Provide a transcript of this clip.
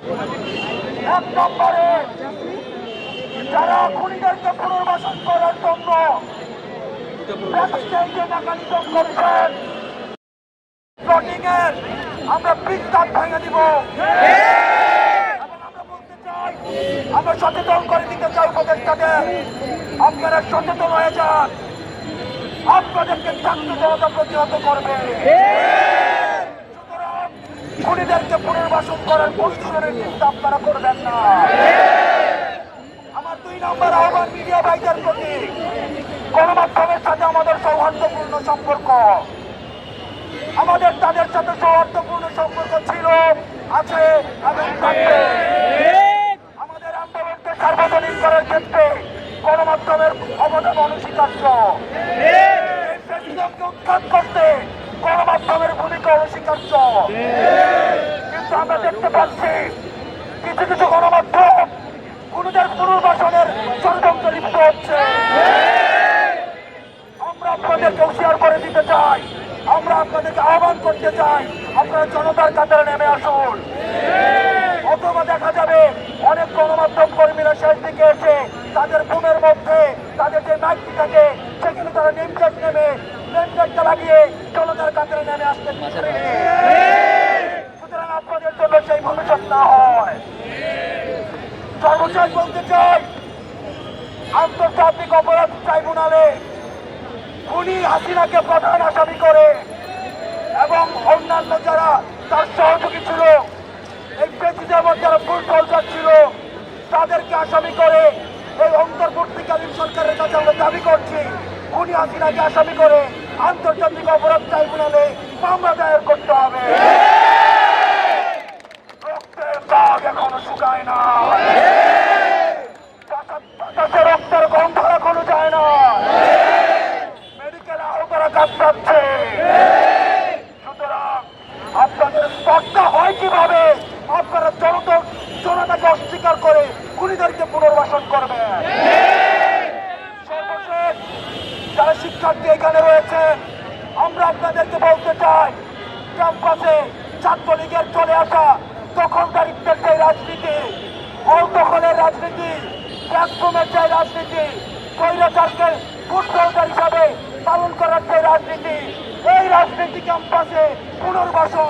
এক নম্বরে, যারা খুনিদেরকে পুনর্বাসন করার জন্য আমরা বিস্তার ভেঙে দিব। আমরা সচেতন করে দিতে চাই উপদেষ্টাদের, আপনারা সচেতন হয়ে যান। আপনাদেরকে ছাত্র জনতা প্রতিহত করবে। সুতরাং খুনিদেরকে করার পরিশ্রমের চিন্তা আপনারা করবেন না। আমার দুই নম্বর আহ্বান মিডিয়া ভাইদের প্রতি। গণমাধ্যমের সাথে আমাদের সৌহার্দ্যপূর্ণ সম্পর্ক। আমাদের তাদের সাথে সৌহার্দ্যপূর্ণ সম্পর্ক ছিল, আছে এবং থাকবে। আমাদের আন্দোলনকে সার্বজনীন করার ক্ষেত্রে গণমাধ্যমের অবদান অনস্বীকার্য। করতে গণমাধ্যমের ভূমিকা অনস্বীকার্য। পাচ্ছি কিছু কিছু গণমাধ্যম খুনিদের পুনর্বাসনের ষড়যন্ত্র লিপ্ত হচ্ছে। আমরা আপনাদেরকে হুঁশিয়ার করে দিতে চাই। আমরা আপনাদেরকে আহ্বান করতে চাই, আপনারা জনতার কাতারে নেমে আসুন। অথবা দেখা যাবে অনেক গণমাধ্যম কর্মীরা শেষ দিকে এসে তাদের ফোনের মধ্যে, তাদের যে মাইকটি থাকে, সেখানে তারা নেমপ্লেট নেমে, নেমপ্লেটটা লাগিয়ে জনতার কাতারে নেমে আসতে পারে সুতরাং আপনাদের জন্য সেই না হয়। সর্বশেষ বলতে চাই, আন্তর্জাতিক অপরাধ ট্রাইব্যুনালে খুনি হাসিনাকে প্রধান আসামি করে এবং অন্যান্য যারা তার সহযোগী ছিল, এই প্রেসিডেন্ট যারা ফুল সরকার ছিল, তাদেরকে আসামি করে এই অন্তর্বর্তীকালীন সরকারের কাছে আমরা দাবি করছি, খুনি হাসিনাকে আসামি করে আন্তর্জাতিক অপরাধ ট্রাইব্যুনালে মামলা দায়ের করতে হবে রক্তের দাগ এখনও শুকায় না। বাতাসে রক্তের গন্ধ এখনও যায় না। মেডিকেল আহতরা কাতরাচ্ছে সুতরাং আপনাদের স্পর্ধা হয় কীভাবে? আপনারা জনতা জনতাকে অস্বীকার করে খুনিদেরকে পুনর্বাসন করবেন। সর্বশেষ যারা শিক্ষার্থী এখানে রয়েছেন, আমরা আপনাদেরকে বলতে চাই রাজনীতি প্ল্যাটফর্মের যে রাজনীতি, স্বৈরাচারকে ফুটবলদার হিসাবে পালন করার যে রাজনীতি, এই রাজনীতি ক্যাম্পাসে পুনর্বাসন